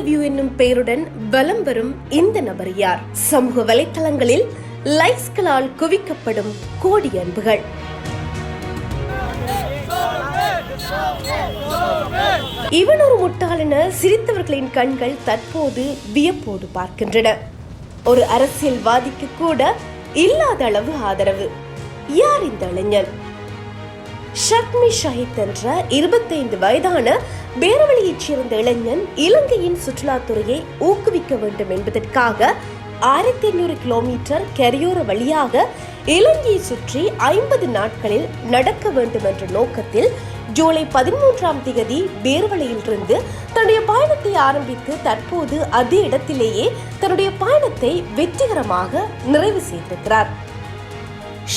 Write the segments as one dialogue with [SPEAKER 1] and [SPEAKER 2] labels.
[SPEAKER 1] View என்னும் பெயருடன் வலம் வரும் இந்த நபர் யார்? சமூக வலைத்தளங்களில் லைக்ஸ்களால் குவிக்கப்படும் கோடி அன்புகள். இவன் ஒரு முட்டாள் சிரித்தவர்களின் கண்கள் தற்போது வியப்போடு பார்க்கின்றன. ஒரு அரசியல்வாதிக்கு கூட இல்லாத அளவு ஆதரவு. யார் இந்த இளைஞன்? ஷக்மி ஷஹித் என்ற இருபத்தைந்து வயதான பேரவழியைச் சேர்ந்த இளைஞன் இலங்கையின் சுற்றுலாத்துறையை ஊக்குவிக்க வேண்டும் என்பதற்காக ஆயிரத்தி எண்ணூறு கிலோமீட்டர் கரையோர வழியாக இலங்கையை சுற்றி ஐம்பது நாட்களில் நடக்க வேண்டும் என்ற நோக்கத்தில் ஜூலை பதிமூன்றாம் தேதி பேர்வழியிலிருந்து தன்னுடைய பயணத்தை ஆரம்பித்து தற்போது அதே இடத்திலேயே தன்னுடைய பயணத்தை வெற்றிகரமாக நிறைவு செய்திருக்கிறார்.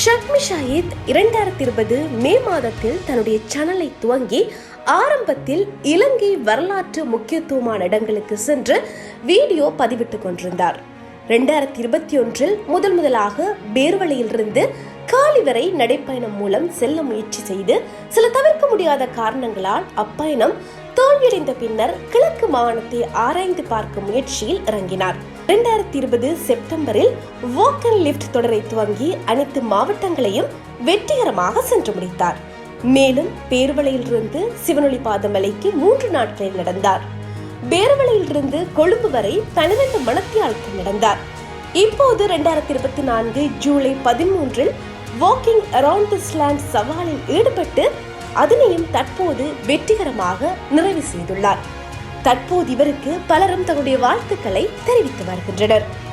[SPEAKER 1] ஷக்மி ஷாயித் இரண்டாயிரத்தி இருபது மே மாதத்தில் தன்னுடைய சேனலை துவங்கி ஆரம்பத்தில் இலங்கை வரலாற்று முக்கியத்துவமான இடங்களுக்கு சென்று வீடியோ பதிவிட்டுக் கொண்டிருந்தார். ரெண்டாயிரத்தி இருபத்தி ஒன்றில் முதல் முதலாக பேர்வழியிலிருந்து காலி வரை நடைப்பயணம் மூலம் செல்ல முயற்சி செய்து சில தவிர்க்க முடியாத காரணங்களால் அப்பயணம் தோல்வியடைந்த பின்னர் கிழக்கு மாகாணத்தை ஆராய்ந்து பார்க்கும் முயற்சியில் இறங்கினார். இரண்டாயிரத்தி இருபது செப்டம்பரில் வாக் அண்ட் லிஃப்ட் தொடரை துவங்கி அனைத்து மாவட்டங்களையும் வெற்றிகரமாக சென்று முடித்தார். மேலும் பேர்வளையிலிருந்து சிவனொளி பாதமலைக்கு மூன்று நாட்களில் நடந்தார். பேர்வளையிலிருந்து கொழும்பு வரை பனிரெண்டு மணத்தியாளுக்கு நடந்தார். இப்போது இரண்டாயிரத்தி இருபத்தி நான்கு ஜூலை பதிமூன்றில் வாக்கிங் அரவுண்ட் திஸ் லேண்ட் சவாலில் ஈடுபட்டு அதனையும் தற்போது வெற்றிகரமாக நிறைவு செய்துள்ளார். தற்போது இவருக்கு பலரும் தங்களுடைய வாழ்த்துக்களை தெரிவித்து வருகின்றனர்.